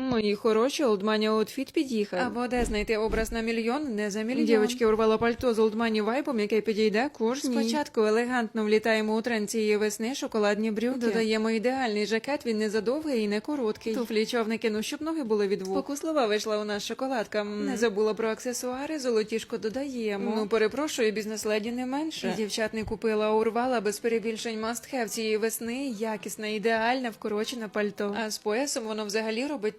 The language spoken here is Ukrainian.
Мої хороші, Олдмані Outfit під'їхав. Або де знайти образ на мільйон, не за мільйон. Дівочки урвала пальто з Олдмані вайбом, яке підійде кожній. Спочатку елегантно влітаємо у тренд цієї весни шоколадні брюки. Додаємо ідеальний жакет, він не задовгий і не короткий. Туфлі човники, ну щоб ноги були від вух. Покуслова вийшла у нас шоколадка. М, Не забула про аксесуари, золотішко додаємо. Ну, перепрошую, бізнес-леді не менше. Дівчат не купила, а урвала без перебільшень must have цієї весни. Якісна, ідеальна, вкорочена пальто. А з поясом воно взагалі робить